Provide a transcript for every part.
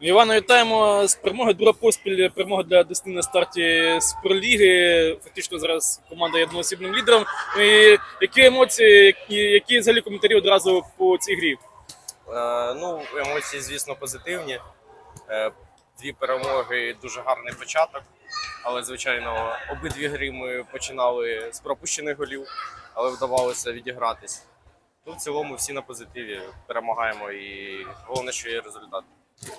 Івана, вітаємо з перемоги. Друга поспіль перемога для Десни на старті Суперліги. Фактично зараз команда є одноосібним лідером. І які емоції, які, взагалі коментарі одразу по цій грі? Е, Ну, емоції, звісно, позитивні. Е, Дві перемоги, дуже гарний початок. Але, звичайно, обидві гри ми починали з пропущених голів, але вдавалося відігратись. Ну, в цілому всі на позитиві перемагаємо і головне, що є результат.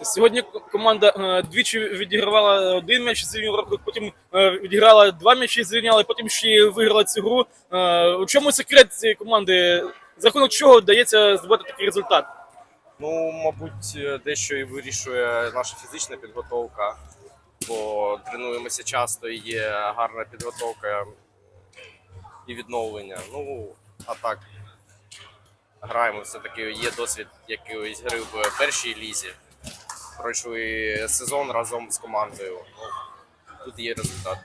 Сьогодні команда е, двічі відігравала один м'яч, звільнив рахунок, потім е, відіграла два м'ячі, звільняла, потім ще виграла цю гру. Е, У чому секрет цієї команди? За рахунок чого вдається здобути такий результат? Ну, мабуть, е, дещо і вирішує наша фізична підготовка, бо тренуємося часто і є гарна підготовка і відновлення. Ну, а так, граємо все-таки, є досвід якоїсь гри в першій лізі. Пройшли сезон разом з командою. Ну, тут є результат.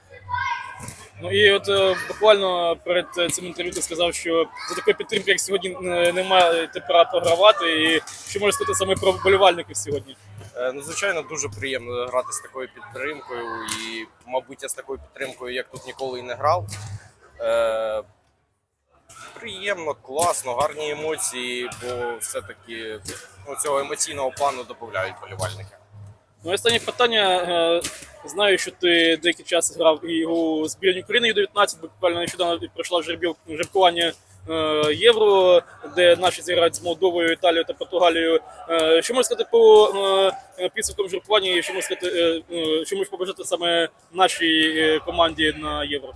Ну і от е, буквально перед цим інтерв'ю ти сказав, що за такої підтримки, як сьогодні, е, немає права програвати. І що можна сказати саме про вболівальників сьогодні? Е, Ну, звичайно, дуже приємно грати з такою підтримкою. І, мабуть, я з такою підтримкою, як тут ніколи і не грав. Е, приємно, класно, гарні емоції, бо все-таки ну, цього емоційного плану додають болівальники. Ну, останнє питання. Е, Знаю, що ти деякий час грав і у збірні України Ю-19, буквально нещодавно пройшла жеребкування е, Євро, де наші зіграють з Молдовою, Італією та Португалією. Е, Що можна сказати по підсумкам жеребкування і що можна сказати, що можеш побажати саме нашій команді на Євро?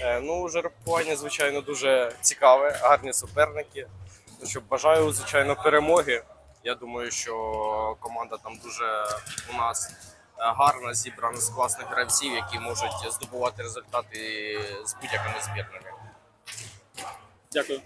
Е, ну, жеребкування, звичайно, дуже цікаве, гарні суперники. Ну, що бажаю, звичайно, перемоги. Я думаю, що команда там дуже у нас е, гарна, зібрана з класних гравців, які можуть здобувати результати з будь-якими збірними. Дякую.